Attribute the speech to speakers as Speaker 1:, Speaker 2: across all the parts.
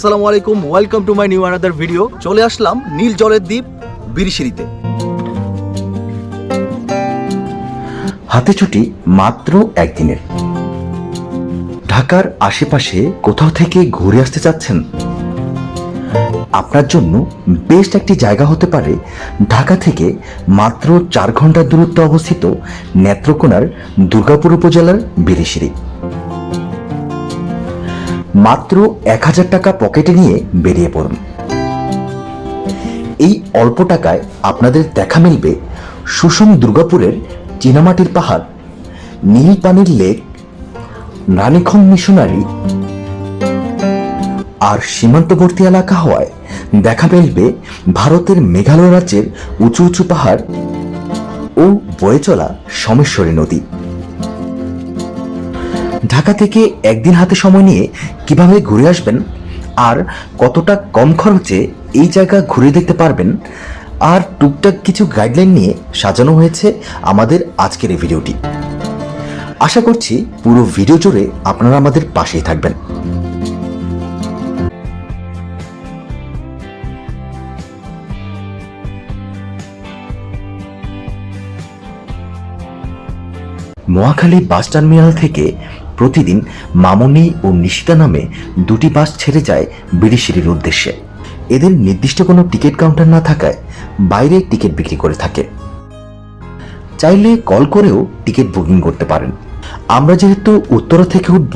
Speaker 1: আসসালামু আলাইকুম welcome to my new another video চলে আসলাম নীল জলের দ্বীপ, বিরিশিরিতে।
Speaker 2: হাতে ছুটি মাত্র একদিনের। ঢাকার আশেপাশে কোথাও থেকে ঘুরে আসতে চাচ্ছেন? আপনার জন্য বেস্ট একটি জায়গা হতে পারে ঢাকা থেকে মাত্র চার ঘণ্টার দূরত্বে অবস্থিত নেত্রকোনার দুর্গাপুর উপজেলার বিরিশিরি। মাত্র এক হাজার টাকা পকেটে নিয়ে বেরিয়ে পড়ুন। এই অল্প টাকায় আপনাদের দেখা মিলবে সুষম দুর্গাপুরের চীনামাটির পাহাড় নীল পানির লেক রানীক্ষণ মিশনারি আর সীমান্তবর্তী এলাকা হওয়ায় দেখা মিলবে ভারতের মেঘালয় রাজ্যের উঁচু উঁচু পাহাড় ও বয়ে চলা সমেশ্বরী নদী। ঢাকা থেকে একদিন হাতে সময় নিয়ে কীভাবে ঘুরে আসবেন আর কতটা কম খরচে এই জায়গা ঘুরে দেখতে পারবেন আর টুকটাক কিছু গাইডলাইন নিয়ে সাজানো হয়েছে আমাদের আজকের এই ভিডিওটি। আশা করছি পুরো ভিডিও জুড়ে আপনারা আমাদের পাশেই থাকবেন। মহাখালী বাস টার্মিনাল থেকে প্রতিদিন মামনি ও নিশিতা নামে দুটি বাস ছেড়ে যায় বিড়িশিরির উদ্দেশ্যে। এদের নির্দিষ্ট কোনো টিকিট কাউন্টার না থাকায় বাইরে টিকিট বিক্রি করে থাকে। চাইলে কল করেও টিকিট বুকিং করতে পারেন। আমরা যেহেতু উত্তরা থেকে উঠব,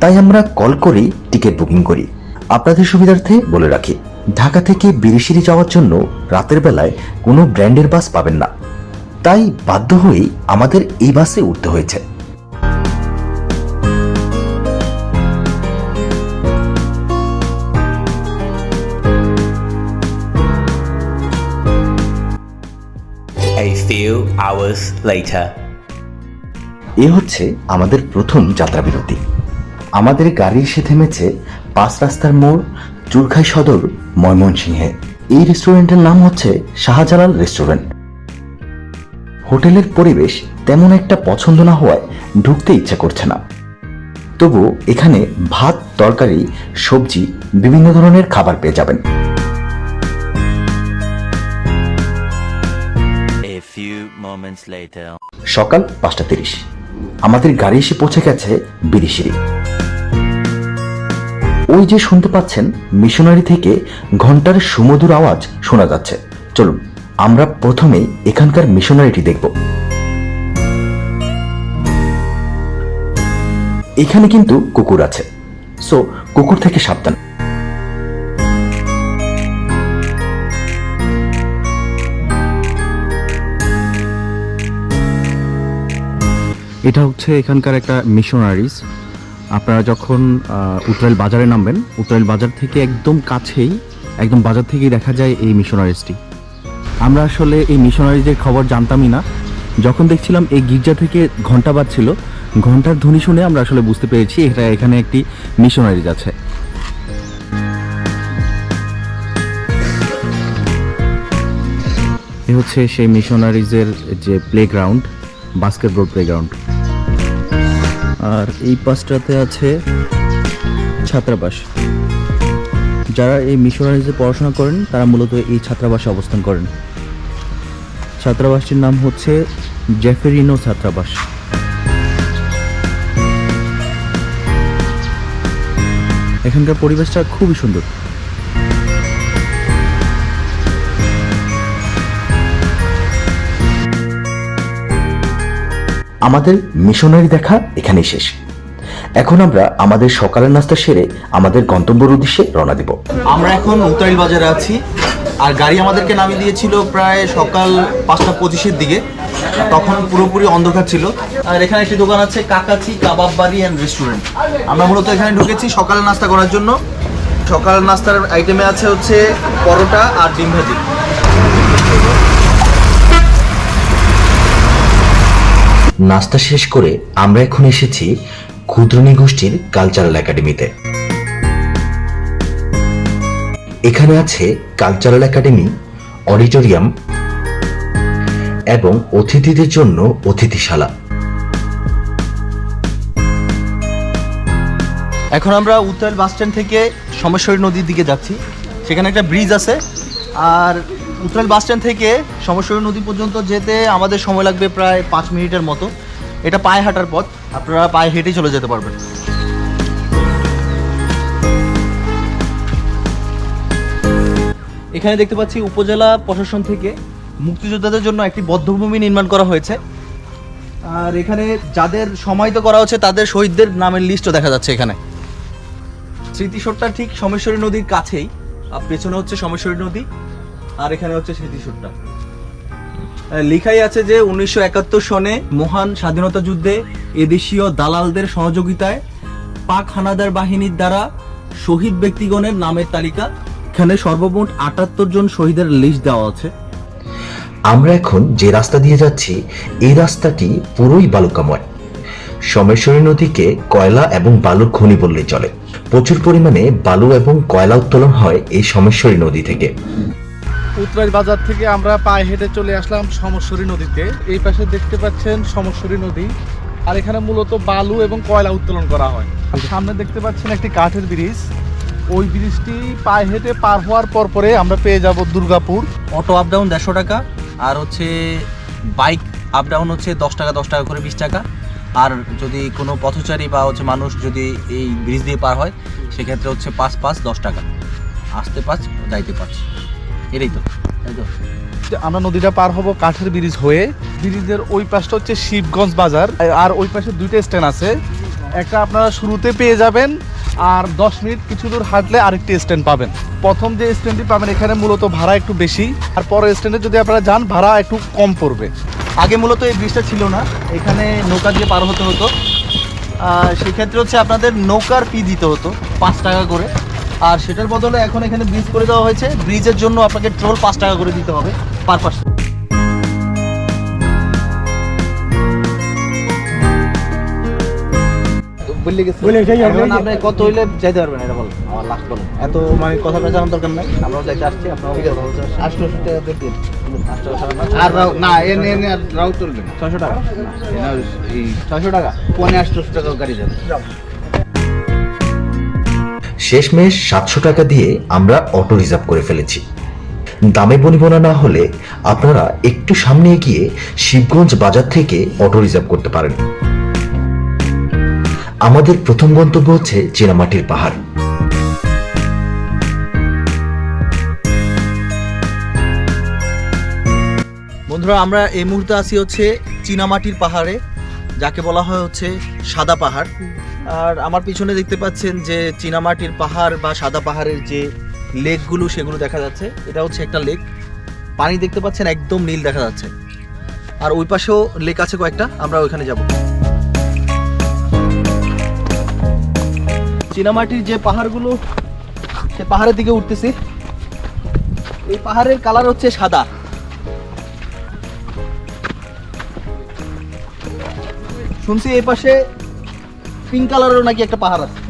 Speaker 2: তাই আমরা কল করেই টিকিট বুকিং করি। আপনাদের সুবিধার্থে বলে রাখি, ঢাকা থেকে বিরিশিরি যাওয়ার জন্য রাতের বেলায় কোনো ব্র্যান্ডের বাস পাবেন না। তাই বাধ্য হয়েই আমাদের এই বাসে উঠতে হয়েছে।
Speaker 3: Few hours later.
Speaker 2: এ হচ্ছে আমাদের প্রথম যাত্রা আমাদের গাড়ি এসে থেমেছে পাঁচ রাস্তার মোড় চুরখাই সদর, ময়মনসিংহে। এই রেস্টুরেন্টের নাম হচ্ছে শাহজালাল রেস্টুরেন্ট। হোটেলের পরিবেশ তেমন একটা পছন্দ না হওয়ায় ঢুকতে ইচ্ছা করছে না। তবু এখানে ভাত, তরকারি, সবজি, বিভিন্ন ধরনের খাবার পেয়ে যাবেন। সকাল পাঁচটা তিরিশ। আমাদের গাড়ি এসে পৌঁছে গেছে বিরিশিরি ওই যে শুনতে পাচ্ছেন, মিশনারি থেকে ঘণ্টার সুমধুর আওয়াজ শোনা যাচ্ছে। চলুন, আমরা প্রথমেই এখানকার মিশনারিটি দেখব। এখানে কিন্তু কুকুর আছে। সো কুকুর থেকে সাবধান।
Speaker 4: এটা হচ্ছে এখানকার একটা মিশনারিজ আপনারা যখন উত্তরাইল বাজারে নামবেন উত্তরাইল বাজার থেকে একদম কাছেই, একদম বাজার থেকেই দেখা যায় এই মিশনারিজটি আমরা আসলে এই মিশনারিজের খবর জানতামই না। যখন দেখছিলাম এই গির্জা থেকে ঘণ্টা বাজছিল ঘণ্টার ধ্বনি শুনে আমরা আসলে বুঝতে পেরেছি এটা এখানে একটি মিশনারিজ আছে। এ হচ্ছে সেই মিশনারিজের যে প্লেগ্রাউন্ড বাস্কেটবল প্লেগ্রাউন্ড আর এই পাশটাতে আছে ছাত্রাবাস। যারা এই মিশনারিজে পড়াশোনা করেন, তারা মূলত এই ছাত্রাবাসে অবস্থান করেন। ছাত্রাবাসটির নাম হচ্ছে জেফেরিনো ছাত্রাবাস। এখানকার পরিবেশটা খুবই সুন্দর।
Speaker 2: আমাদের মিশনারি দেখা এখানেই শেষ। এখন আমরা আমাদের সকালের নাস্তা সেরে আমাদের গন্তব্যের উদ্দেশ্যে রওনা দিব।
Speaker 1: আমরা এখন উত্তরাইল বাজারে আছি, আর গাড়ি আমাদেরকে নামিয়ে দিয়েছিল প্রায় সকাল পাঁচটা পঁচিশের দিকে। তখন পুরোপুরি অন্ধকার ছিল। আর এখানে একটি দোকান আছে, কাকাচি কাবাব বাড়ি অ্যান্ড রেস্টুরেন্ট আমরা মূলত এখানে ঢুকেছি সকালের নাস্তা করার জন্য। সকালের নাস্তার আইটেমে আছে হচ্ছে পরোটা আর ডিম ভাজি।
Speaker 2: নাস্তা শেষ করে আমরা এখন এসেছি ক্ষুদ্রনী গোষ্ঠীর কালচারাল একাডেমিতে। এখানে আছে কালচারাল একাডেমি, অডিটোরিয়াম এবং অতিথিদের জন্য অতিথিশালা।
Speaker 1: এখন আমরা উত্তরাইল বাস স্ট্যান্ড থেকে সোমেশ্বরী নদীর দিকে যাচ্ছি। সেখানে একটা ব্রিজ আছে, আর উত্তরাইল বাস স্ট্যান্ড থেকে সোমেশ্বরী নদী পর্যন্ত যেতে আমাদের সময় লাগবে প্রায় পাঁচ মিনিটের মতো। এটা পায়ে হাঁটার পথ। আপনারা পায়ে হেঁটেই চলে যেতে পারবেন। এখানে দেখতে পাচ্ছি উপজেলা প্রশাসন থেকে মুক্তিযোদ্ধাদের জন্য একটি বদ্ধভূমি নির্মাণ করা হয়েছে। আর এখানে যাদের সমাহিত করা হচ্ছে, তাদের শহীদদের নামের লিস্টও দেখা যাচ্ছে এখানে। স্মৃতিসোটটা ঠিক সোমেশ্বরী নদীর কাছেই, আর পেছনে হচ্ছে সোমেশ্বরী নদী। আর এখানে হচ্ছে স্মৃতিসোটটা আহ, লেখাই আছে যে উনিশশো একাত্তর সনে মহান স্বাধীনতা যুদ্ধে এদেশীয় দালালদের সহযোগিতায় পাক হানাদার বাহিনীর দ্বারা শহীদ ব্যক্তিগণের নামের তালিকা এখানে সর্বমোট আটাত্তর জন শহীদের লিস্ট দেওয়া আছে।
Speaker 2: আমরা এখন যে রাস্তা দিয়ে যাচ্ছি এই রাস্তাটি পুরোই বালুকাময়। সমেশ্বরী নদীকে কয়লা এবং বালুর খনি বললেই চলে। প্রচুর পরিমাণে বালু এবং কয়লা উত্তোলন হয় এই সমেশ্বরী নদী থেকে।
Speaker 5: উত্তরাজ বাজার থেকে আমরা পায়ে হেঁটে চলে আসলাম সমস্বরী নদীতে। এই পাশে দেখতে পাচ্ছেন সমস্বরী নদী। আর এখানে মূলত বালু এবং কয়লা উত্তোলন করা হয়। সামনে দেখতে পাচ্ছেন একটি কাঠের ব্রিজ। ওই ব্রিজটি পায়ে হেঁটে পার হওয়ার পর পরে আমরা পেয়ে যাব দুর্গাপুর।
Speaker 1: অটো আপ ডাউন দেড়শো টাকা, আর হচ্ছে বাইক আপ ডাউন হচ্ছে দশ টাকা দশ টাকা করে বিশ টাকা। আর যদি কোনো পথচারী বা হচ্ছে মানুষ যদি এই ব্রিজ দিয়ে পার হয়, সেক্ষেত্রে হচ্ছে পাঁচ পাঁচ, দশ টাকা। আসতে পাঁচ যাইতে পাঁচ এটাই তো
Speaker 5: আমরা নদীটা পার হব কাঠের ব্রিজ হয়ে, ব্রিজের ওই পাশটা হচ্ছে শিবগঞ্জ বাজার। আর ওই পাশে দুইটা স্ট্যান্ড আছে। একটা আপনারা শুরুতে পেয়ে যাবেন, আর দশ মিনিট কিছু দূর হাঁটলে আরেকটি স্ট্যান্ড পাবেন। প্রথম যে স্ট্যান্ডটি পাবেন, এখানে মূলত ভাড়া একটু বেশি। আর পরের স্ট্যান্ডে যদি আপনারা যান, ভাড়া একটু কম পড়বে।
Speaker 1: আগে মূলত এই ব্রিজটা ছিল না, এখানে নৌকা দিয়ে পার হতে হতো। সেক্ষেত্রে হচ্ছে আপনাদের নৌকার ফি দিতে হতো, পাঁচ টাকা করে। আর সেটার বদলে এখন এখানে ব্রিজ করে দেওয়া হয়েছে। ব্রিজের জন্য আপনাকে ট্রোল পাঁচ টাকা করে দিতে হবে পার পার্সন বললে গেছে। আপনি কত হইলে যাইতে পারবেন এটা বলেন আমার লাস্ট এত মানে কথা দরকার নাই। আমরাও যাইতে আসছি আপনারাও টাকা দেখবেন
Speaker 6: আর রাও না এনে এনে আর রাও চলবে না
Speaker 1: ছয়শো টাকা।
Speaker 6: এই
Speaker 1: ছয়শো টাকা
Speaker 6: পনেরো আটশো টাকা গাড়ি যাবে।
Speaker 2: শেষমেশ সাতশো টাকা দিয়ে আমরা অটো রিজার্ভ করে ফেলেছি। দামে বনিবনা না হলে আপনারা একটু সামনে এগিয়ে শিবগঞ্জ বাজার থেকে অটো রিজার্ভ করতে পারেন। আমাদের প্রথম গন্তব্য হচ্ছে চীনামাটির পাহাড়।
Speaker 1: বন্ধুরা, আমরা এই মুহূর্তে আছি হচ্ছে চীনামাটির পাহাড়ে, যাকে বলা হয় হচ্ছে সাদা পাহাড়। আর আমার পিছনে দেখতে পাচ্ছেন যে চীনামাটির পাহাড় বা সাদা পাহাড়ের যে লেকগুলো, সেগুলো দেখা যাচ্ছে। এটা হচ্ছে একটা লেক। পানি দেখতে পাচ্ছেন একদম নীল দেখা যাচ্ছে। আর ওই পাশেও লেক আছে কয়েকটা, আমরা ওইখানে যাব। চীনামাটির যে পাহাড়গুলো, সে পাহাড়ের দিকে উঠতেছি। এই পাহাড়ের কালার হচ্ছে সাদা। শুনছি এই পাশে পিঙ্ক কালারেরও নাকি একটা পাহাড় আছে?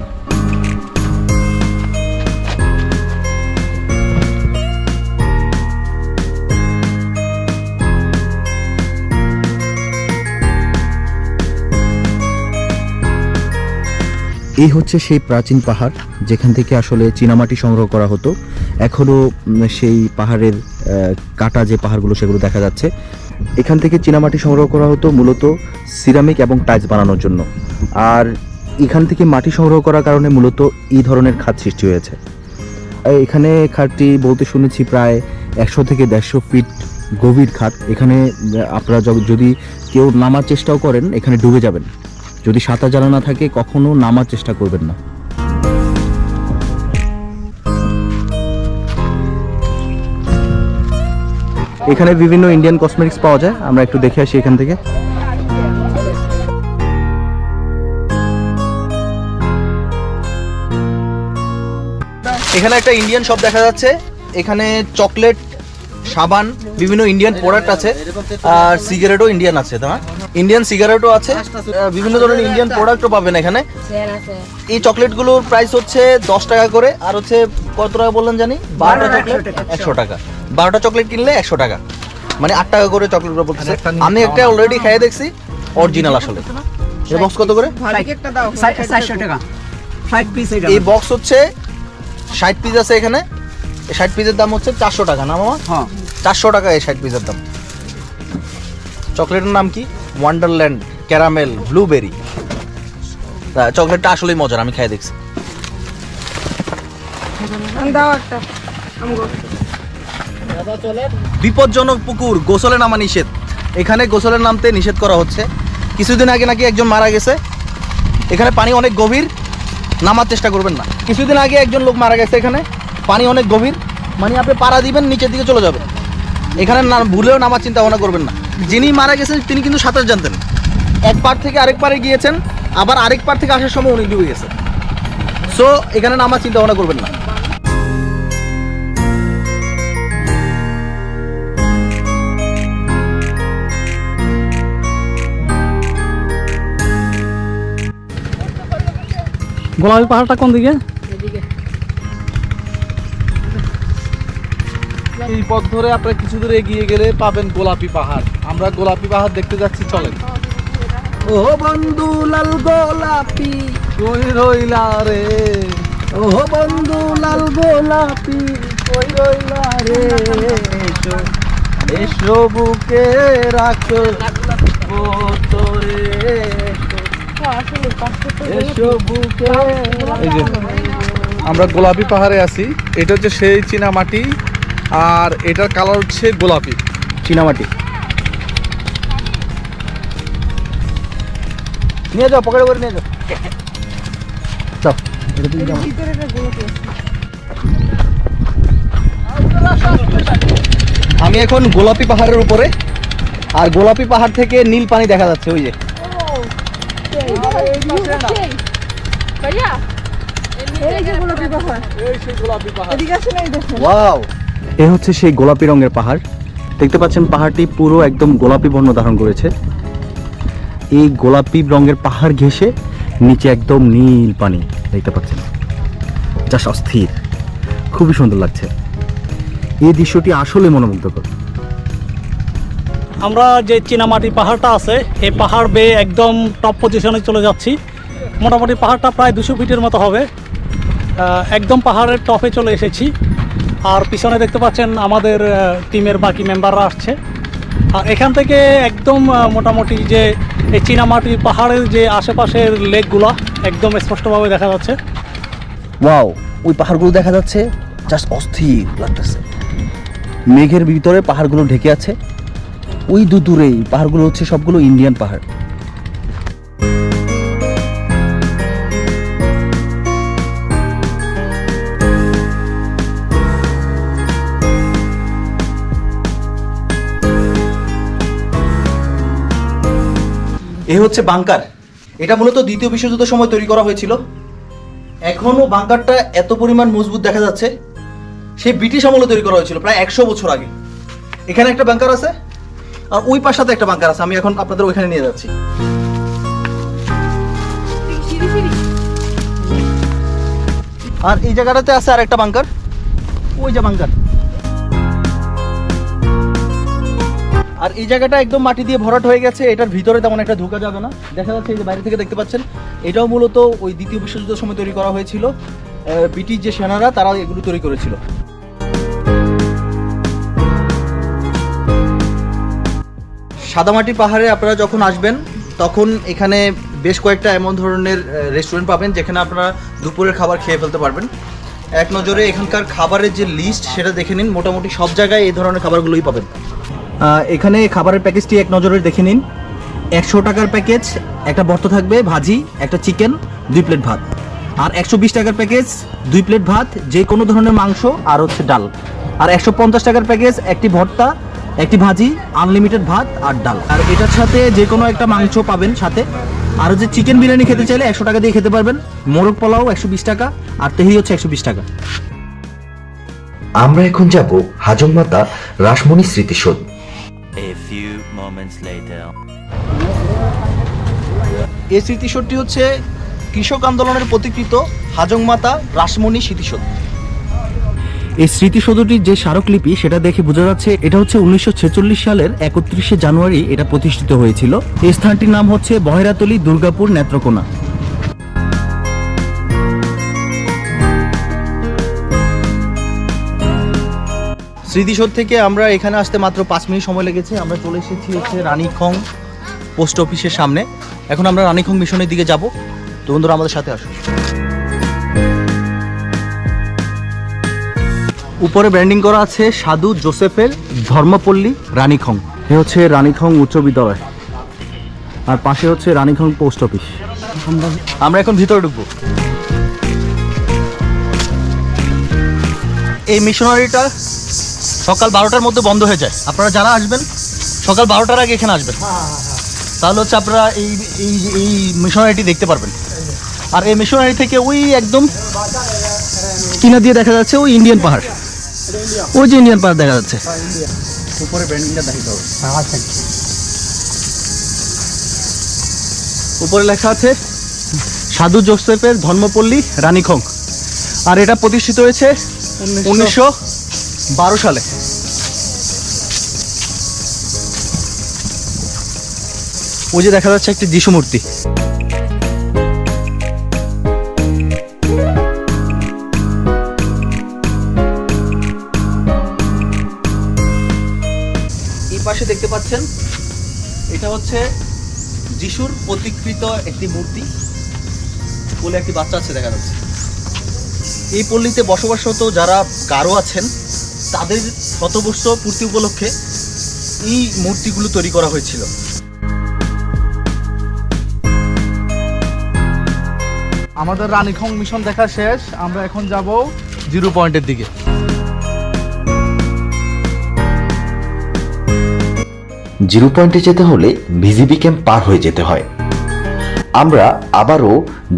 Speaker 4: এই হচ্ছে সেই প্রাচীন পাহাড়, যেখান থেকে আসলে চীনামাটি সংগ্রহ করা হতো। এখনও সেই পাহাড়ের কাটা যে পাহাড়গুলো, সেগুলো দেখা যাচ্ছে। এখান থেকে চীনামাটি সংগ্রহ করা হতো মূলত সিরামিক এবং টাইলস বানানোর জন্য। আর এখান থেকে মাটি সংগ্রহ করার কারণে মূলত এই ধরনের খাত সৃষ্টি হয়েছে। এখানে খাতটি বলতে শুনেছি প্রায় একশো থেকে দেড়শো ফিট গভীর খাত এখানে, আপনারা যদি কেউ নামার চেষ্টাও করেন, এখানে ডুবে যাবেন। যদি সাঁতার জানা না থাকে, কখনো নামার চেষ্টা করবেন না। এখানে বিভিন্ন ইন্ডিয়ান কসমেটিক্স পাওয়া যায়। আমরা একটু দেখে আসি এখান থেকে।
Speaker 1: এখানে একটা ইন্ডিয়ান শপ দেখা যাচ্ছে। এখানে চকলেট সাবান বিভিন্ন ইন্ডিয়ান প্রোডাক্ট আছে। আর সিগারেটও ইন্ডিয়ান আছে তোমার ইন্ডিয়ান সিগারেটও আছে। বিভিন্ন ধরনের ইন্ডিয়ান প্রোডাক্টও পাবেন এখানে। এই চকলেটগুলোর প্রাইস হচ্ছে দশ টাকা করে আর হচ্ছে কত টাকা বললেন জানি? বারোটা চকলেট একশো। টাকা। বারোটা চকলেট কিনলে একশো টাকা। মানে আট টাকা করে চকলেট বলতেছে। আমি একটা অলরেডি খেয়ে দেখছি অরিজিনাল আসলে। বক্স কত করে?
Speaker 7: ষাট পিস
Speaker 1: এই বক্স হচ্ছে ষাট পিস আছে এখানে। এই ষাট পিসের দাম হচ্ছে চারশো টাকা না মামা?
Speaker 7: হ্যাঁ।
Speaker 1: চারশো টাকা এই ষাট পিসের দাম। চকলেটের নাম কি? ওয়ান্ডারল্যান্ড ক্যারামেল ব্লুবেরি চকলেটটা আসলেই মজার আমি খাই দেখছি। বিপজ্জনক পুকুর গোসলে নামা নিষেধ। এখানে গোসলে নামতে নিষেধ করা হচ্ছে। কিছুদিন আগে নাকি একজন মারা গেছে। এখানে পানি অনেক গভীর। নামার চেষ্টা করবেন না। কিছুদিন আগে একজন লোক মারা গেছে এখানে। পানি অনেক গভীর। মানে আপনি পাড়া দিবেন, নিচের দিকে চলে যাবেন। এখানে না, ভুলেও নামার চিন্তা ভাবনা করবেন না। যিনি মারা গেছেন, তিনি কিন্তু সাঁতার জানতেন। এক পার থেকে আরেক পারে গিয়েছেন। আবার আরেক পার থেকে আসার সময় উনি ডুবে গেছে সো এখানে নামার চিন্তা ভাবনা করবেন না।
Speaker 7: গোলাপি পাহাড়টা কোন দিকে?
Speaker 5: এই পথ ধরে আপনারা কিছু দূর এগিয়ে গেলে পাবেন গোলাপি পাহাড়। আমরা গোলাপি পাহাড় দেখতে যাচ্ছি চলেন।
Speaker 7: ও বন্ধু লাল গোলাপি।
Speaker 5: কই রইলা রে?
Speaker 7: ও বন্ধু লাল গোলাপি। কই রইলা রে? এসো, এসো বুকে রাখো। ও তোরে।
Speaker 8: আসলে
Speaker 5: আমরা গোলাপি পাহাড়ে আছি। এটা হচ্ছে সেই চীনা মাটি আর এটার কালার হচ্ছে গোলাপি।
Speaker 1: চীনামাটি। নিয়ে যাও, পকেটে করে নিয়ে যাও। আমি এখন গোলাপি পাহাড়ের উপরে, আর গোলাপি পাহাড় থেকে নীল পানি দেখা যাচ্ছে, ওই যে।
Speaker 4: এ হচ্ছে সেই গোলাপি রঙের পাহাড়। দেখতে পাচ্ছেন পাহাড়টি পুরো একদম গোলাপি বর্ণ ধারণ করেছে। এই গোলাপি রঙের পাহাড় ঘেঁষে নিচে একদম নীল পানি দেখতে পাচ্ছেন। যা অস্থির। খুবই সুন্দর লাগছে। এই দৃশ্যটি আসলে মনোমুগ্ধকর।
Speaker 9: আমরা যে চীনামাটি পাহাড়টা আছে, এই পাহাড় বেয়ে একদম টপ পজিশনে চলে যাচ্ছি। মোটামুটি পাহাড়টা প্রায় দুশো ফিটের মতো হবে। একদম পাহাড়ের টপে চলে এসেছি। আর পিছনে দেখতে পাচ্ছেন আমাদের টিমের বাকি মেম্বাররা আসছে। আর এখান থেকে একদম মোটামুটি যে এই চীনামাটি পাহাড়ের যে আশেপাশের লেকগুলো একদম স্পষ্টভাবে দেখা যাচ্ছে।
Speaker 1: ওয়াও, ওই পাহাড়গুলো দেখা যাচ্ছে জাস্ট অস্থির লাগতেছে। মেঘের ভিতরে পাহাড়গুলো ঢেকে আছে। ওই দূর দূরেই, পাহাড়গুলো হচ্ছে সবগুলো ইন্ডিয়ান পাহাড়। এ হচ্ছে বাংকার। এটা মূলত দ্বিতীয় বিশ্বযুদ্ধের সময় তৈরি করা হয়েছিল। এখনও বাংকারটা এত পরিমাণ মজবুত দেখা যাচ্ছে। সেই ব্রিটিশ আমলে তৈরি করা হয়েছিল, প্রায় একশো বছর আগে। এখানে একটা বাংকার আছে। আর ওই পাশাতে একটা বাঙ্কার আছে, আমি এখন আপনাদের ওইখানে নিয়ে যাচ্ছি। আর এই জায়গাটাতে আছে আর একটা বাঙ্কার ওই যে বাঙ্কার আর এই জায়গাটা একদম মাটি দিয়ে ভরাট হয়ে গেছে, এটার ভিতরে তেমন একটা ঢোকা যাবে না। দেখা যাচ্ছে এই যে বাইরে থেকে দেখতে পাচ্ছেন, এটাও মূলত ওই দ্বিতীয় বিশ্বযুদ্ধের সময় তৈরি করা হয়েছিল। ব্রিটিশ যে সেনারা, তারা এগুলো তৈরি করেছিল। সাদামাটি পাহাড়ে আপনারা যখন আসবেন, তখন এখানে বেশ কয়েকটা এমন ধরনের রেস্টুরেন্ট পাবেন যেখানে আপনারা দুপুরের খাবার খেয়ে ফেলতে পারবেন। এক নজরে এখানকার খাবারের যে লিস্ট সেটা দেখে নিন। মোটামুটি সব জায়গায় এই ধরনের খাবারগুলোই পাবেন। এখানে খাবারের প্যাকেজটি এক নজরে দেখে নিন। একশো টাকার প্যাকেজ, একটা ভর্ত থাকবে, ভাজি, একটা চিকেন, দুই প্লেট ভাত। আর একশো বিশ টাকার প্যাকেজ, দুই প্লেট ভাত, যে কোনো ধরনের মাংস, আর হচ্ছে ডাল। আর একশো পঞ্চাশ টাকার প্যাকেজ, একটি ভর্তা একটি ভাজি আনলিমিটেড ভাত আর ডাল। আর এটার সাথে যে কোনো একটা মাংস পাবেন সাথে। আর যে চিকেন বিরিয়ানি খেতে চাইলে একশো টাকা দিয়ে খেতে পারবেন। মোরগ পোলাও একশো বিশ টাকা আর তেহি হচ্ছে একশো বিশ টাকা।
Speaker 2: আমরা এখন যাব হাজংমাতা রাসমণি স্মৃতিসৌধ।
Speaker 3: A few moments
Speaker 1: এই স্মৃতিসৌধটি হচ্ছে কৃষক আন্দোলনের প্রতিকৃত হাজংমাতা রাসমণি স্মৃতিসৌধ।
Speaker 4: এই স্মৃতিসৌধটির যে স্মারকলিপি, সেটা দেখে বোঝা যাচ্ছে এটা হচ্ছে উনিশশো ছেচল্লিশ সালের একত্রিশে জানুয়ারি এটা প্রতিষ্ঠিত হয়েছিল। এই স্থানটির নাম হচ্ছে বহেরাতলি দুর্গাপুর নেত্রকোনা।
Speaker 1: স্মৃতিসৌধ থেকে আমরা এখানে আসতে মাত্র পাঁচ মিনিট সময় লেগেছে। আমরা চলে এসেছি হচ্ছে রানীখং পোস্ট অফিসের সামনে। এখন আমরা রানীখং মিশনের দিকে যাব। তো বন্ধুরা, আমাদের সাথে আসুন। উপরে ব্র্যান্ডিং করা আছে সাধু জোসেফের ধর্মপল্লী রানীখং।
Speaker 4: এ হচ্ছে রানীখং উচ্চ বিদ্যালয়। আর পাশে হচ্ছে রানীখং পোস্ট অফিস
Speaker 1: আমরা এখন ভিতরে ঢুকবো। এই মিশনারিটা সকাল বারোটার মধ্যে বন্ধ হয়ে যায়। আপনারা যারা আসবেন, সকাল বারোটার আগে এখানে আসবেন। তাহলে হচ্ছে আপনারা এই এই এই মিশনারিটি দেখতে পারবেন। আর এই মিশনারি থেকে ওই একদম কিনা দিয়ে দেখা যাচ্ছে ওই ইন্ডিয়ান পাহাড়। ওই যে ইন্ডিয়ান পাহাড় দেখা যাচ্ছে। উপরে ব্যান্ডিংটা দেখাতে হবে উপরে লেখা আছে সাধু জোসেফের ধর্মপল্লী রানীখং আর এটা প্রতিষ্ঠিত হয়েছে উনিশশো বারো সালে। ওই যে দেখা যাচ্ছে একটি যিশু মূর্তি। পাশে দেখতে পাচ্ছেন। এটা হচ্ছে যিশুর প্রতিকৃত একটি মূর্তি। কোলে একটি বাচ্চা আছে দেখা যাচ্ছে। এই পল্লীতে বসবাসরত যারা গারো আছেন, তাদের শতবর্ষ পূর্তি উপলক্ষে এই মূর্তিগুলো তৈরি করা হয়েছিল।
Speaker 5: আমাদের রানীখং মিশন দেখা শেষ। আমরা এখন যাব জিরো পয়েন্টের দিকে।
Speaker 2: জিরো পয়েন্টে যেতে হলে ভিজিবি ক্যাম্প পার হয়ে যেতে হয়। আমরা আবারও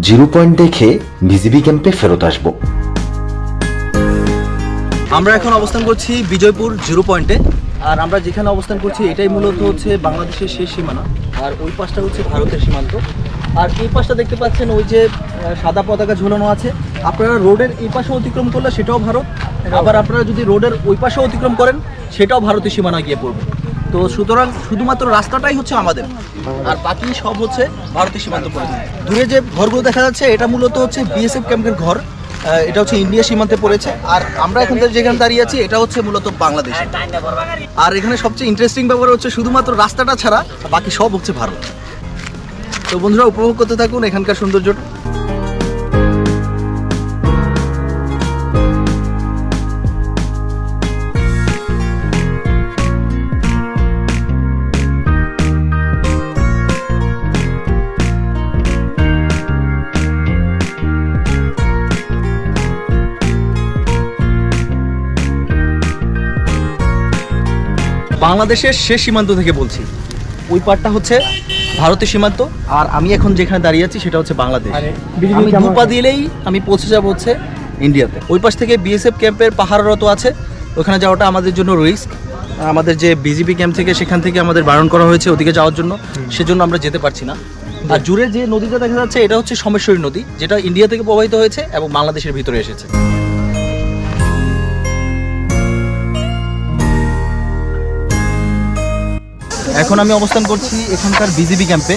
Speaker 2: জিরো পয়েন্ট দেখে ভিজিবি ক্যাম্পে ফেরত আসব।
Speaker 1: আমরা এখন অবস্থান করছি বিজয়পুর জিরো পয়েন্টে। আর আমরা যেখানে অবস্থান করছি, এটাই মূলত হচ্ছে বাংলাদেশের শেষ সীমানা। আর ওই পাশটা হচ্ছে ভারতের সীমান্ত। আর এই পাশটা দেখতে পাচ্ছেন ওই যে সাদা পতাকা ঝোলানো আছে। আপনারা রোডের এই পাশে অতিক্রম করলে সেটাও ভারত। আবার আপনারা যদি রোডের ওই পাশে অতিক্রম করেন, সেটাও ভারতের সীমানা গিয়ে পড়বে। তো সুতরাং শুধুমাত্র রাস্তাটাই হচ্ছে আমাদের। আর বাকি সব হচ্ছে ভারতের সীমান্ত পড়েছে দূরে যে ঘরগুলো দেখা যাচ্ছে, এটা মূলত হচ্ছে বিএসএফ ক্যাম্পের ঘর। এটা হচ্ছে ইন্ডিয়া সীমান্তে পড়েছে। আর আমরা এখন থেকে যেখানে দাঁড়িয়ে আছি, এটা হচ্ছে মূলত বাংলাদেশ। আর এখানে সবচেয়ে ইন্টারেস্টিং ব্যাপার হচ্ছে শুধুমাত্র রাস্তাটা ছাড়া বাকি সব হচ্ছে ভারত। তো বন্ধুরা, উপভোগ করতে থাকুন এখানকার সৌন্দর্যটা। বাংলাদেশের শেষ সীমান্ত থেকে বলছি। ওই পারটা হচ্ছে ভারতের সীমান্ত আর আমি এখন যেখানে দাঁড়িয়ে আছি সেটা হচ্ছে বাংলাদেশ। আমি দুপা দিলেই আমি পৌঁছে যাব হচ্ছে ইন্ডিয়াতে। ওই পাশ থেকে বিএসএফ ক্যাম্পের পাহাড়রত আছে ওখানে যাওয়াটা আমাদের জন্য রিস্ক। আমাদের যে বিজিবি ক্যাম্প থেকে সেখান থেকে আমাদের বারণ করা হয়েছে ওদিকে যাওয়ার জন্য। সেজন্য আমরা যেতে পারছি না। আর জুড়ে যে নদীটা দেখা যাচ্ছে এটা হচ্ছে সমেশ্বরী নদী যেটা ইন্ডিয়া থেকে প্রবাহিত হয়েছে এবং বাংলাদেশের ভিতরে এসেছে। এখন আমি অবস্থান করছি এখানকার বিজিবি ক্যাম্পে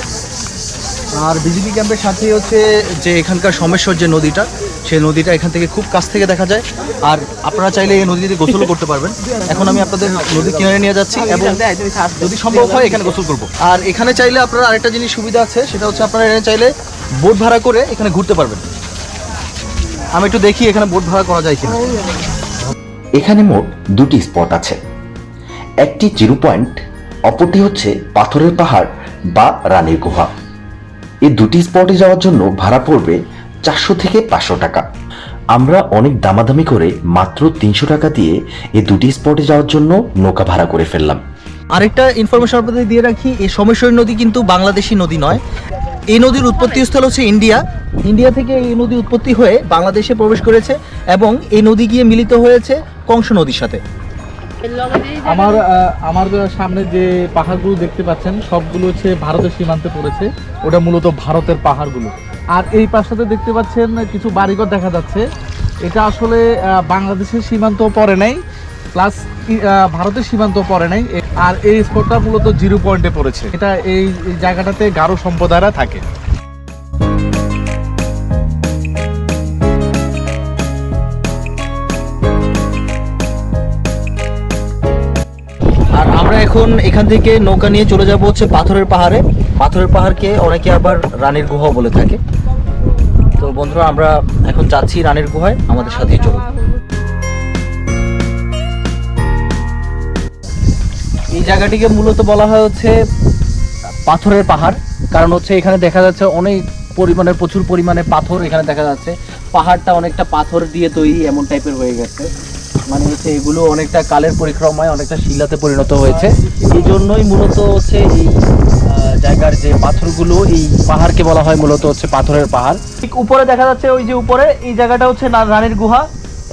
Speaker 1: আর বিজিবি ক্যাম্পের সাথে হচ্ছে যে এখানকার সোমেশ্বর যে নদীটা, সেই নদীটা এখান থেকে খুব কাছ থেকে দেখা যায়। আর আপনারা চাইলে এই নদীতে গোসলও করতে পারবেন। এখন আমি আপনাদের নদীর কিনারে নিয়ে যাচ্ছি এবং যদি সম্ভব হয় এখানে গোসল করব। আর এখানে চাইলে আপনারা আরেকটা জিনিস সুবিধা আছে, সেটা হচ্ছে আপনারা এখানে চাইলে বোট ভাড়া করে এখানে ঘুরতে পারবেন। আমি একটু দেখি এখানে বোট ভাড়া করা যায় কিনা।
Speaker 2: এখানে মোট দুটি স্পট আছে। একটি জিরো পয়েন্ট অপরটি হচ্ছে পাথরের পাহাড় বা রানীর গুহা। এই দুটি স্পটে যাওয়ার জন্য ভাড়া পড়বে চারশো থেকে পাঁচশো টাকা। আমরা অনেক দামাদামি করে মাত্র তিনশো টাকা দিয়ে এই দুটি স্পটে যাওয়ার জন্য নৌকা ভাড়া করে ফেললাম।
Speaker 1: আরেকটা ইনফরমেশন আপনাদের দিয়ে রাখি, এই সোমেশ্বরী নদী কিন্তু বাংলাদেশি নদী নয়। এই নদীর উৎপত্তি স্থল হচ্ছে ইন্ডিয়া। ইন্ডিয়া থেকে এই নদী উৎপত্তি হয়ে বাংলাদেশে প্রবেশ করেছে এবং এই নদী গিয়ে মিলিত হয়েছে কংস নদীর সাথে।
Speaker 5: আমার আমার সামনে যে পাহাড়গুলো দেখতে পাচ্ছেন, সবগুলো হচ্ছে ভারতের সীমান্তে পড়েছে। ওটা মূলত ভারতের পাহাড়গুলো। আর এই পাশটাতে দেখতে পাচ্ছেন কিছু বাড়িঘর দেখা যাচ্ছে। এটা আসলে বাংলাদেশের সীমান্ত পড়ে নাই প্লাস ভারতের সীমান্ত পড়ে নাই। আর এই স্পটটা মূলত জিরো পয়েন্টে পড়েছে। এটা এই জায়গাটাতে গারো সম্প্রদায়রা থাকে।
Speaker 1: এখন এখান থেকে নৌকা নিয়ে চলে যাব হচ্ছে পাথরের পাহাড়ে। পাথরের পাহাড়কে অনেকে আবার রানীর গুহা বলে থাকে। তো বন্ধুরা, আমরা এখন যাচ্ছি রানীর গুহায়। আমাদের সাথেই চলুন। এই জায়গাটিকে মূলত বলা হয় হচ্ছে পাথরের পাহাড়। কারণ হচ্ছে এখানে দেখা যাচ্ছে অনেক পরিমাণে, প্রচুর পরিমাণে পাথর এখানে দেখা যাচ্ছে। পাহাড়টা অনেকটা পাথর দিয়ে তৈরি, এমন টাইপের হয়ে গেছে। মানে হচ্ছে এগুলো অনেকটা কালের পরিক্রমায় অনেকটা শিলাতে পরিণত হয়েছে। এই জন্যই মূলত হচ্ছে এই জায়গার যে পাথরগুলো, এই পাহাড়কে বলা হয় মূলত হচ্ছে পাথরের পাহাড়। ঠিক উপরে দেখা যাচ্ছে ওই যে উপরে, এই জায়গাটা হচ্ছে রানীর গুহা।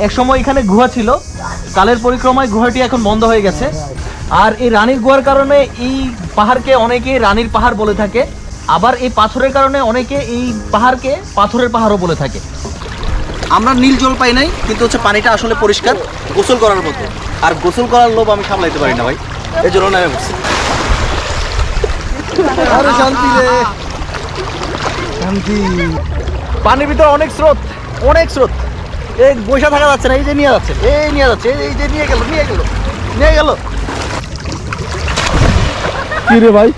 Speaker 1: একসময় এখানে গুহা ছিল। কালের পরিক্রমায় গুহাটি এখন বন্ধ হয়ে গেছে। আর এই রানীর গুহার কারণে এই পাহাড়কে অনেকে রানীর পাহাড় বলে থাকে। আবার এই পাথরের কারণে অনেকে এই পাহাড়কে পাথরের পাহাড়ও বলে থাকে। আমরা নীল জল পাই নাই কিন্তু হচ্ছে পানিটা আসলে পরিষ্কার গোসল করার মতো আর গোসল করার লোভ আমি সামলাইতে পারি না ভাই এই জন্য নামে পড়ছি। আরে শান্তি রে। শান্তি। পানির ভিতরে অনেক স্রোত অনেক স্রোত। এই বৈশা থাকা যাচ্ছে না এই যে নিয়ে যাচ্ছে এই নিয়ে যাচ্ছে এই যে নিয়ে গেল নিয়ে গেল নিয়ে গেল।
Speaker 5: কি রে ভাই?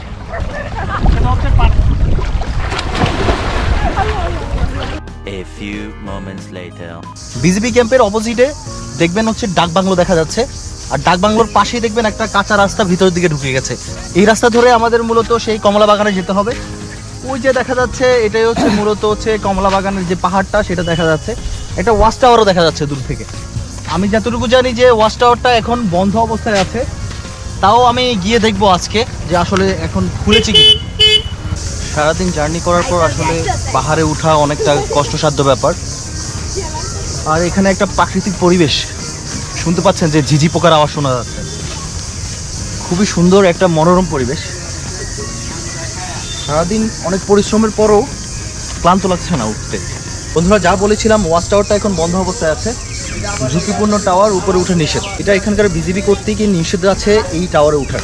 Speaker 3: Few moments later.
Speaker 1: বিজিবি ক্যাম্পের অপোজিটে দেখবেন হচ্ছে ডাক বাংলো দেখা যাচ্ছে। আর ডাক বাংলোর পাশেই দেখবেন একটা কাঁচা রাস্তা ভিতরের দিকে ঢুকে গেছে। এই রাস্তা ধরে আমাদের মূলত সেই কমলা বাগানে যেতে হবে। ওই যে দেখা যাচ্ছে, এটাই হচ্ছে মূলত হচ্ছে কমলা বাগানের যে পাহাড়টা, সেটা দেখা যাচ্ছে। একটা ওয়াচ টাওয়ারও দেখা যাচ্ছে দূর থেকে। আমি যতটুকু জানি যে ওয়াচ টাওয়ারটা এখন বন্ধ অবস্থায় আছে। তাও আমি গিয়ে দেখব আজকে যে আসলে এখন খুলেছে কি সারাদিন জার্নি করার পর আসলে পাহাড়ে ওঠা অনেকটা কষ্টসাধ্য ব্যাপার। আর এখানে একটা প্রাকৃতিক পরিবেশ। শুনতে পাচ্ছেন যে ঝিঝি পোকার আওয়াজ শোনা যাচ্ছে। খুবই সুন্দর একটা মনোরম পরিবেশ। সারাদিন অনেক পরিশ্রমের পরও ক্লান্ত লাগছে না উঠতে। বন্ধুরা, যা বলেছিলাম, ওয়াচ টাওয়ারটা এখন বন্ধ অবস্থায় আছে। ঝুঁকিপূর্ণ টাওয়ার উপরে উঠে নিষেধ। এটা এখানকার বিজিবি করতে গিয়ে নিষেধ আছে এই টাওয়ারে উঠার।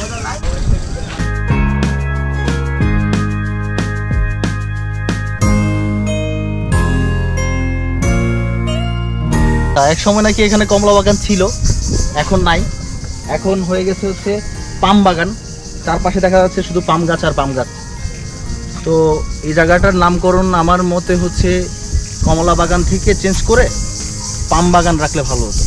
Speaker 1: তা এক সময় নাকি এখানে কমলা বাগান ছিল, এখন নাই। এখন হয়ে গেছে হচ্ছে পাম বাগান চারপাশে দেখা যাচ্ছে শুধু পাম গাছ আর পাম গাছ। তো এই জায়গাটার নামকরণ আমার মতে হচ্ছে কমলা বাগান থেকে চেঞ্জ করে পাম বাগান রাখলে ভালো হতো।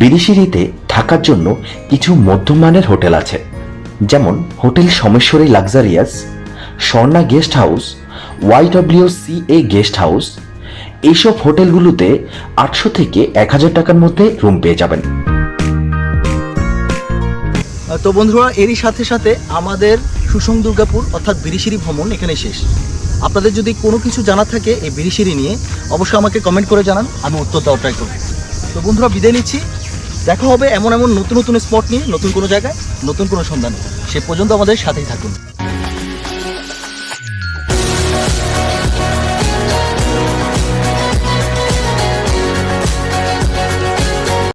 Speaker 2: বিরিশিরিতে থাকার জন্য কিছু মধ্যমানের হোটেল আছে। যেমন hotel Someshwari luxurious, Swarna guest house YW C A guest house, এইসব হোটেলগুলোতে আটশো থেকে এক হাজার টাকার মধ্যে রুম পেয়ে যাবেন।
Speaker 1: তো বন্ধুরা, এরই সাথে সাথে আমাদের সুষম দুর্গাপুর অর্থাৎ বিরিশিরি ভ্রমণ এখানে শেষ। আপনাদের যদি কোনো কিছু জানা থাকে এই বিরিশিরি নিয়ে, অবশ্যই আমাকে কমেন্ট করে জানান, আমি উত্তর দেওয়ার ট্রাই করব। তো বন্ধুরা, বিদায় নিচ্ছি। দেখা হবে এমন এমন নতুন নতুন স্পট নিয়ে, নতুন কোনো জায়গায়, নতুন কোনো সন্ধানে। সে পর্যন্ত আমাদের সাথেই থাকুন।